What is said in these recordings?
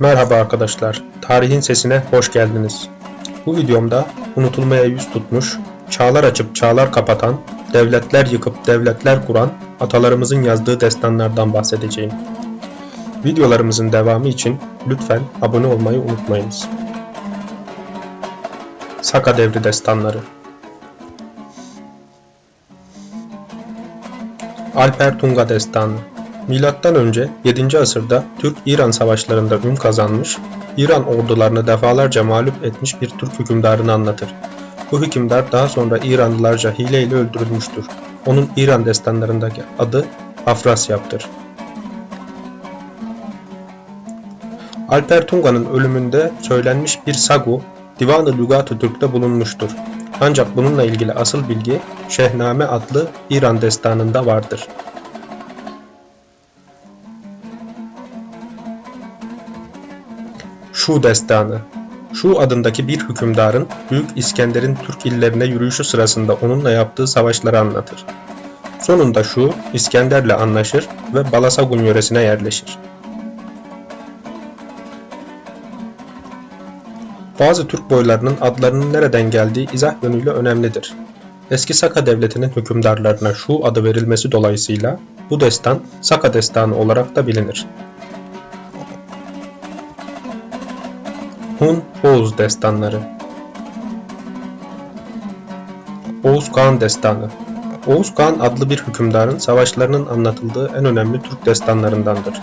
Merhaba arkadaşlar, Tarihin Sesine hoş geldiniz. Bu videomda unutulmaya yüz tutmuş, çağlar açıp çağlar kapatan, devletler yıkıp devletler kuran atalarımızın yazdığı destanlardan bahsedeceğim. Videolarımızın devamı için lütfen abone olmayı unutmayınız. Saka Devri Destanları Alper Tunga Destanı Milattan önce 7. asırda Türk-İran savaşlarında ün kazanmış, İran ordularını defalarca mağlup etmiş bir Türk hükümdarını anlatır. Bu hükümdar daha sonra İranlılarca hileyle öldürülmüştür. Onun İran destanlarındaki adı Afrasyap'tır. Alper Tunga'nın ölümünde söylenmiş bir sagu Divan-ı Lügat-ı Türk'te bulunmuştur. Ancak bununla ilgili asıl bilgi Şehname adlı İran destanında vardır. Şu destanı Şu adındaki bir hükümdarın Büyük İskender'in Türk illerine yürüyüşü sırasında onunla yaptığı savaşları anlatır. Sonunda şu İskender'le anlaşır ve Balasagun yöresine yerleşir. Bazı Türk boylarının adlarının nereden geldiği izah yönüyle önemlidir. Eski Saka devletinin hükümdarlarına şu adı verilmesi dolayısıyla bu destan Saka destanı olarak da bilinir. Hun Oğuz destanları Oğuz Kağan destanı Oğuz Kağan adlı bir hükümdarın savaşlarının anlatıldığı en önemli Türk destanlarındandır.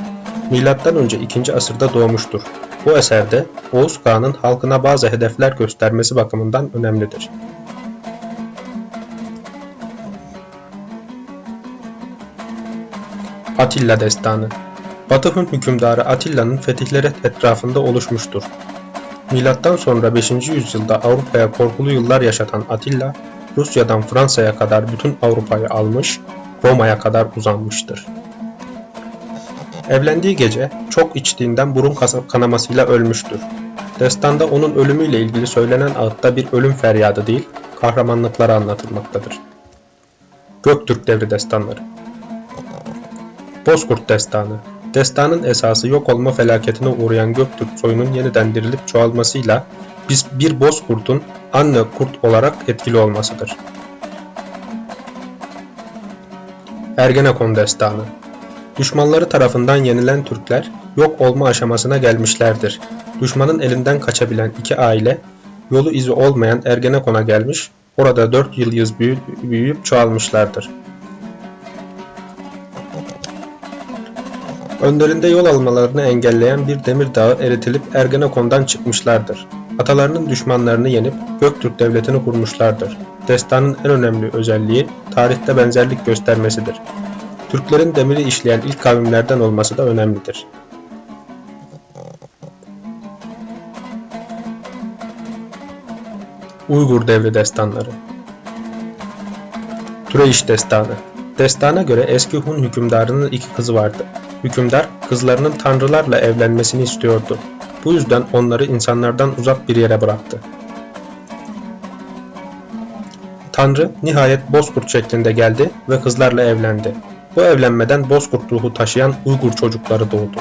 Milattan önce 2. asırda doğmuştur. Bu eserde Oğuz Kağan'ın halkına bazı hedefler göstermesi bakımından önemlidir. Atilla Destanı Batı Hun hükümdarı Atilla'nın fetihleri etrafında oluşmuştur. Milattan sonra 5. yüzyılda Avrupa'ya korkulu yıllar yaşatan Atilla, Rusya'dan Fransa'ya kadar bütün Avrupa'yı almış, Roma'ya kadar uzanmıştır. Evlendiği gece çok içtiğinden burun kanamasıyla ölmüştür. Destanda onun ölümüyle ilgili söylenen ağıtta bir ölüm feryadı değil, kahramanlıkları anlatılmaktadır. Göktürk Devri Destanları Bozkurt Destanı Destanın esası yok olma felaketine uğrayan Göktürk soyunun yeniden dirilip çoğalmasıyla biz bir bozkurtun anne kurt olarak etkili olmasıdır. Ergenekon Destanı Düşmanları tarafından yenilen Türkler yok olma aşamasına gelmişlerdir. Düşmanın elinden kaçabilen iki aile yolu izi olmayan Ergenekon'a gelmiş, orada 4 yıl yüz büyüyüp çoğalmışlardır. Önlerinde yol almalarını engelleyen bir demir dağı eritilip Ergenekon'dan çıkmışlardır. Atalarının düşmanlarını yenip Göktürk devletini kurmuşlardır. Destanın en önemli özelliği tarihte benzerlik göstermesidir. Türklerin demiri işleyen ilk kavimlerden olması da önemlidir. Uygur Devri Destanları Türeyiş Destanı Destana göre eski Hun hükümdarının iki kızı vardı. Hükümdar kızlarının tanrılarla evlenmesini istiyordu. Bu yüzden onları insanlardan uzak bir yere bıraktı. Tanrı nihayet bozkurt şeklinde geldi ve kızlarla evlendi. Bu evlenmeden bozkurt ruhu taşıyan Uygur çocukları doğdu.